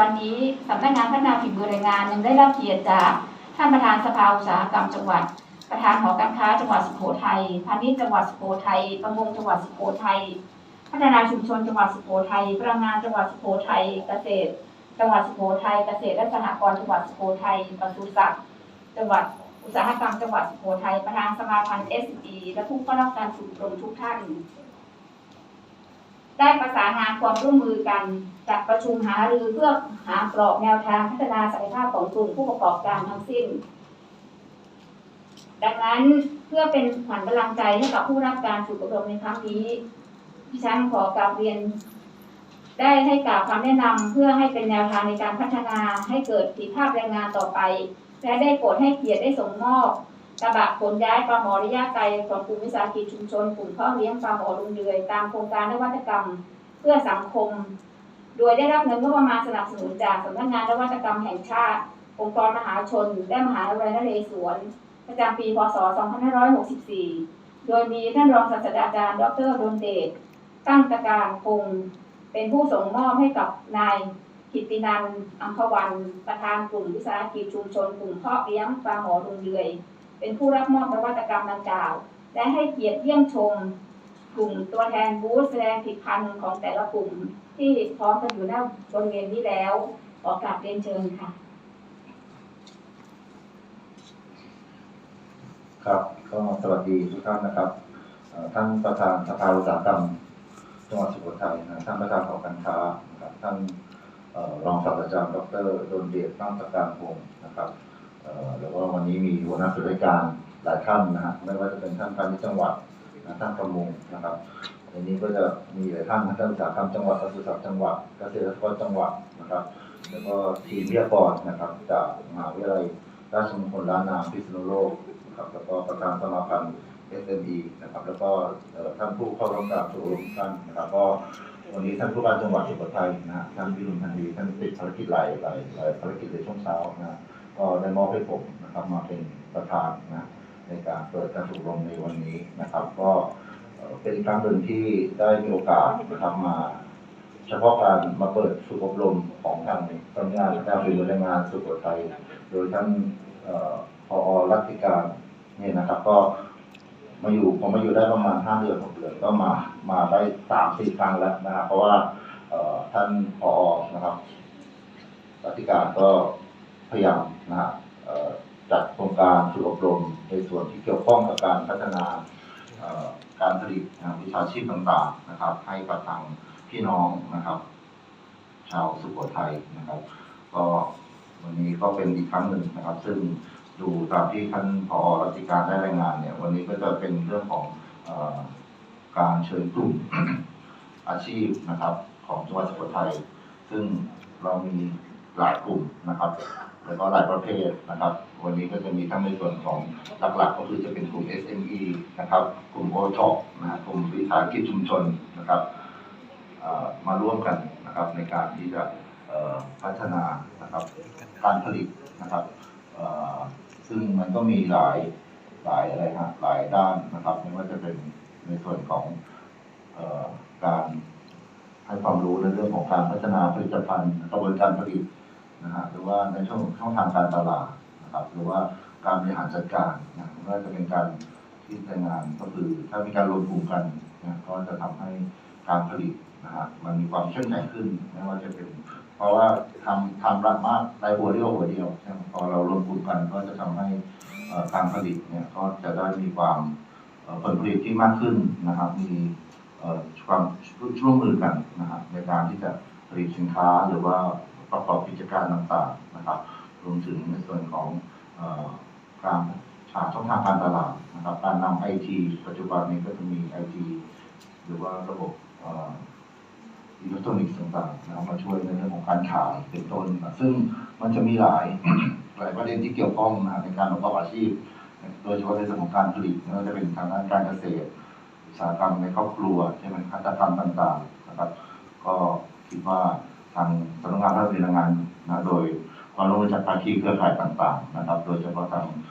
วันนี้สำนักงานพัฒนาฝีมือแรงงานยังได้รับเกียรติจากท่านประธานสภาอุตสาหกรรมจังหวัด ประธานหอการค้าจังหวัดสุโขทัยพาณิชย์จังหวัดสุโขทัยประมงจังหวัดสุโขทัยพัฒนาชุมชนจังหวัดสุโขทัยพลังงานจังหวัดสุโขทัยเกษตร จังหวัดสุโขทัยเกษตรและสหกรณ์จังหวัดสุโขทัยปศุสัตว์จังหวัดอุตสาหกรรมจังหวัดสุโขทัยประธานสมาพันธ์ s อ e และผู้เข้ารับการฝึกอบรมทุกท่าน ได้ประสานงานความร่วมมือกันจัดประชุมหารือเพื่อหากรอบแนวทางพัฒนาศักยภาพของกลุ่มผู้ประกอบการทั้งสิ้น ดังนั้นเพื่อเป็นขวัญกำลังใจให้กับผู้รับการฝึกอบรมในครั้งนี้ดิฉันขอกราบเรียน ได้ให้กล่าวคำแนะนำเพื่อให้เป็นแนวทางในการพัฒนาให้เกิดประสิทธิภาพแรงงานต่อไป และได้โปรดให้เกียรติได้ส่งมอบ กระบะขนย้ายปลาหมอระยะไกลของกลุ่มวิสาหกิจชุมชนกลุ่มพาะเลี้ยงปลาหมอลุงเดือยตามโครงการนวัตกรรมเพื่อสังคม โดยได้รับเงินงบประมาณสนับสนุนจากสำนักงานนวัตกรรมแห่งชาติ องค์กรมหาชน และมหาวิทยาลัยนเรศวร ประจำปี พศ 2564 โดยมีท่านรองศาสตราจารย์ ดรดนเดช ตั้งตะการคงเป็นผู้ส่งมอบให้กับนายกิตินันท์อัมพวัน ประธานกลุ่มวิสาหกิจชุมชน กลุ่มพาะเลี้ยงปลาหมอลุงเดือย เป็นผู้รับมอบนวัตกรรมดังกล่าว และให้เกียรติเยี่ยมชม กลุ่มตัวแทนบูธแสดงผลิตภัณฑ์ของแต่ละกลุ่ม ที่พร้อมกันอยู่หน้าบริเวณนี้แล้วขอกราบเรียนเชิญค่ะ ครับก็สวัสดีทุกท่านนะครับเอ่อท่านประธานสภาอุตสาหกรรมจังหวัดสุโขทัยนะท่านประธานหอการค้านะครับท่านรองศาสตราจารย์ดรดลเดชตั้งตะการพงศ์นะครับ แล้วก็วันนี้มีหัวหน้าส่วนราชการหลายท่านนะฮะไม่ว่าจะเป็นท่านพาณิชย์จังหวัดท่านประมงนะครับวันนี้ก็จะมีหลายท่านท่านอุตสาหกรรมจังหวัดปศุสัตว์จังหวัดเกษตรกรจังหวัดนะครับ แล้วก็ทีมวิทยากรนะครับ จากมหาวิทยาลัยราชมงคลล้านนาพิษณุโลกนะครับแล้วก็ประธานสมาพันธ์ SME นะครับ แล้วก็ท่านผู้เข้าร่วมการอบรมทุกท่านนะครับก็วันนี้ท่านผู้การจังหวัดสุโขทัยนะฮะท่านวิรุณพันธีท่านติดภารกิจหลายหลายหลายภารกิจในช่วงเช้านะฮะ ก็ได้มอบให้ผมนะครับมาเป็นประธานนะในการเปิดการอบรมในวันนี้นะครับ ก็เป็นครั้งหนึ่งที่ได้มีโอกาสนะครับมา เฉพาะการมาเปิดฝึกอบรมของทางสำนักงานพัฒนาฝีมือแรงงานสุโขทัยโดยท่านเอ่อพอรัติการเนี่ยนะครับ ก็มาอยู่ผมมาอยู่ได้ประมาณห้าเดือนหกเดือนก็มามาได้สามสี่ครั้งแล้วนะครับเพราะว่าท่านพอนะครับรัติการก็ พยายามนะฮะจัดโครงการฝึกอบรมในส่วนที่เกี่ยวข้องกับการพัฒนาการผลิตวิชาชีพต่างๆนะครับ ให้กับทางพี่น้องนะครับ ชาวสุโขทัยนะครับ ก็วันนี้ก็เป็นอีกครั้งหนึ่งนะครับ ซึ่งดูตามที่ท่านพอรัติการได้รายงานเนี่ย วันนี้ก็จะเป็นเรื่องของอการเชิญกลุ่มอาชีพนะครับ ของจังหวัดสุโขทัยซึ่งเรามีหลายกลุ่มนะครับ แล้วก็หลายประเภทนะครับ วันนี้ก็จะมีทั้งในส่วนของหลักๆ ก็คือจะเป็นกลุ่ม SME นะครับ กลุ่ม o t o p นะฮะกลุ่มวิสาหกิจชุมชนนะครับมาร่วมกันนะครับในการที่จะพัฒนานะครับการผลิตนะครับซึ่งมันก็มีหลายหลายอะไรฮะหลายด้านนะครับไม่ว่าจะเป็นในส่วนของออการให้ความรู้ในเรื่องของการพัฒนาผลิตภัณฑ์กระบวนการผลิต นะฮะหรือว่าในช่องช่องทางการตลาดนะครับหรือว่าการบริหารจัดการนะไม่ว่าจะเป็นการที่แรงงานก็คือถ้ามีการรวมกลุ่มกันนะก็จะทำให้การผลิตนะฮะมันมีความเข้มแข็งขึ้นไม่ว่าจะเป็น เพราะว่าทำทำรักมากในหัวเดียวหัวเดียวใช่ไหมพอเรารวมกลุ่มกันก็จะทำให้การผลิตเนี่ยก็จะได้มีความผลผลิตที่มากขึ้นนะครับ มีความร่วมมือกันนะครับในการที่จะผลิตสินค้าหรือว่า ประกอบกิจการต่างๆนะครับ รวมถึงในส่วนของอการหาช่องทางการตลาดนะครับ การนำไอทีปัจจุบันนี้ก็จะมีไอทีหรือว่าระบบอิเล็กทรอนิกส์ต่างๆนะครับมาช่วยในเรื่องของการขายเป็นต้นนะซึ่งมันจะมีหลายหลายประเด็นที่เกี่ยวข้องนะในการประกอบอาชีพ โดยเฉพาะในส่วนของการผลิตไม่ว่าจะเป็นทางด้านการเกษตรอุตสาหกรรมในครอบครัวใช่ไหมหัตถกรรม ที่เครือข่ายต่างๆนะครับ โดยเฉพาะทาง